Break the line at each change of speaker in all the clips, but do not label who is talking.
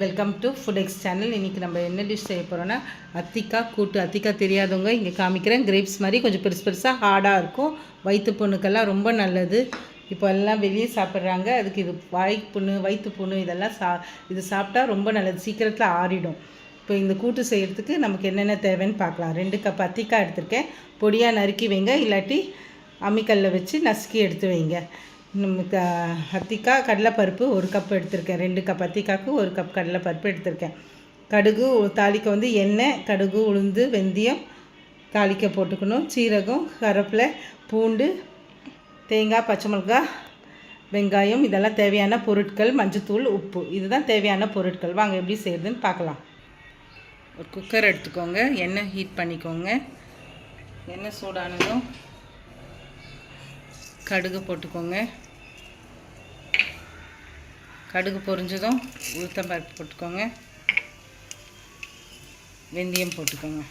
Welcome to food X channel இன்றைக்கி நம்ம என்ன டிஷ் செய்ய போகிறோன்னா அத்திக்கா கூட்டு. அத்திக்கா தெரியாதவங்க இங்கே காமிக்கிறேன். கிரேப்ஸ் மாதிரி கொஞ்சம் பெருசு பெருசாக ஹார்டாக இருக்கும். வயிற்று புண்ணுக்கெல்லாம் ரொம்ப நல்லது. இப்போ எல்லாம் வெளியே சாப்பிட்றாங்க. அதுக்கு இது வாய் புண்ணு வயிற்று புண்ணு இதெல்லாம் சா இது சாப்பிட்டா ரொம்ப நல்லது. சீக்கிரத்தில் ஆறிடும். இப்போ இந்த கூட்டு செய்கிறதுக்கு நமக்கு என்னென்ன தேவைன்னு பார்க்கலாம். ரெண்டு கப் அத்திக்காய் எடுத்திருக்கேன். பொடியாக நறுக்கி வைங்க. இல்லாட்டி அம்மிக்கல்லில் வச்சு நசுக்கி எடுத்து வைங்க. நமக்கு அத்திக்காய் கடலைப்பருப்பு ஒரு கப் எடுத்திருக்கேன். ரெண்டு கப் அத்திக்காய்க்கு ஒரு கப் கடலைப்பருப்பு எடுத்திருக்கேன். கடுகு தாளிக்க வந்து எண்ணெய் கடுகு உளுந்து வெந்தயம் தாளிக்க போட்டுக்கணும். சீரகம் கருவேப்பிலை பூண்டு தேங்காய் பச்சை மிளகாய் வெங்காயம் இதெல்லாம் தேவையான பொருட்கள் மஞ்சத்தூள் உப்பு. இதுதான் தேவையான பொருட்கள். வாங்க எப்படி செய்யுதுன்னு பார்க்கலாம். ஒரு குக்கர் எடுத்துக்கோங்க. எண்ணெய் ஹீட் பண்ணிக்கோங்க. எண்ணெய் சூடானதும் கடுகு போட்டுக்கோங்க. கடுகு பொரிஞ்சதும் உளுத்தம்பருப்பு போட்டுக்கோங்க. வெந்தயம் போட்டுக்கோங்க.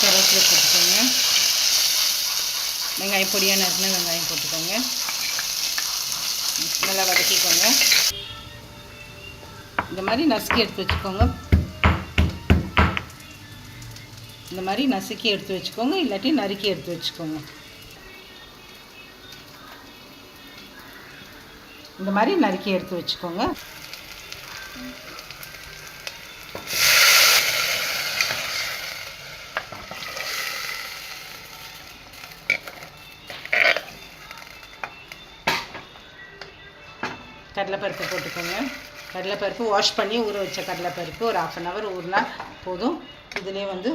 கருவேப்பிலை போட்டுக்கோங்க. வெங்காயம் பொடியாக நறுக்கின வெங்காயம் போட்டுக்கோங்க. நல்லா வதக்கிக்கோங்க. இந்த மாதிரி நசுக்கி எடுத்து வச்சுக்கோங்க. இந்த மாதிரி நசுக்கி எடுத்து வச்சுக்கோங்க இல்லாட்டி நறுக்கி எடுத்து வச்சுக்கோங்க. இந்த மாதிரி நறுக்கி எடுத்து வச்சுக்கோங்க. கடலைப்பருப்பு போட்டுக்கோங்க. கடலைப்பருப்பு வாஷ் பண்ணி ஊற வச்ச கடலைப்பருப்பு ஒரு ஆஃப் அன் ஹவர் ஊறினா போதும். இதுலேயே வந்து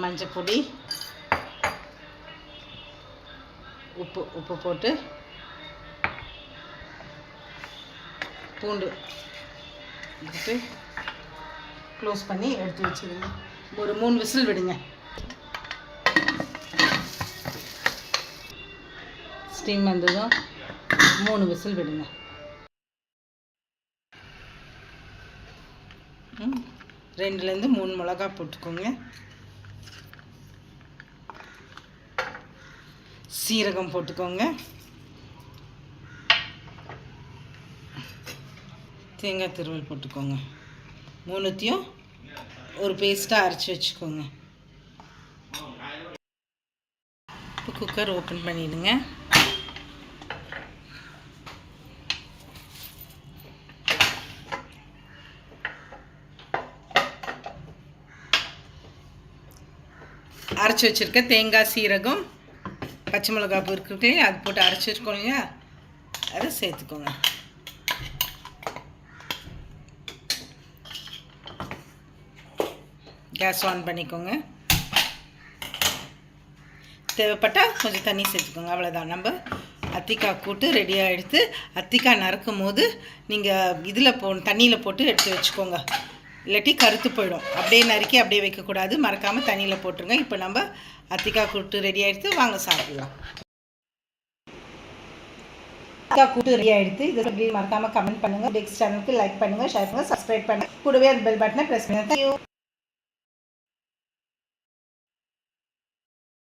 மஞ்சப்பொடி உப்பு உப்பு போட்டு பூண்டு போட்டு க்ளோஸ் பண்ணி எடுத்து வச்சுருங்க ஒரு மூணு விசில் விடுங்க. ஸ்டீம் வந்ததும் மூணு விசில் விடுங்க. ரெண்டுலேருந்து மூணு மிளகா போட்டுக்கோங்க. சீரகம் போட்டுக்கோங்க. தேங்காய் திருவல் போட்டுக்கோங்க. மூணுத்தையும் ஒரு பேஸ்ட்டாக அரைச்சி வச்சுக்கோங்க. இப்போ குக்கர் ஓப்பன் பண்ணிவிடுங்க அரைச்சி வச்சுருக்க தேங்காய் சீரகம் பச்சை மிளகாய் பொறுக்கிட்டு அது போட்டு அரைச்சிருக்கோம் இல்லையா? அதை சேர்த்துக்கோங்க. கேஸ் ஆன் பண்ணிக்கோங்க. தேவைப்பட்டால் கொஞ்சம் தண்ணி சேர்த்துக்கோங்க அவ்வளோதான் நம்ம அத்திக்காய் கூட்டு ரெடியாக எடுத்து அத்திக்காய் நறுக்கும் போது நீங்கள் இதில் போ தண்ணியில் போட்டு எடுத்து வச்சுக்கோங்க. இல்லாட்டி கருத்து போயிடும். அப்படியே நறுக்கி அப்படியே வைக்கக்கூடாது. மறக்காமல் தண்ணியில் போட்டுருங்க. இப்போ நம்ம அத்திக்காய் கூட்டு ரெடி ஆகிடுத்து வாங்க சாப்பிடலாம். அத்திக்காய் கூட்டு ரெடி ஆகிடுத்து இதை எப்படி மறக்காமல் கமெண்ட் பண்ணுங்கள் நெக்ஸ்ட் சேனலுக்கு லைக் பண்ணுங்கள் ஷேர் பண்ணுங்கள் சப்ஸ்கிரைப் பண்ணுங்கள் கூடவே அந்த பெல் பட்டனை ப்ரெஸ் பண்ணுங்கள் தேங்க்யூ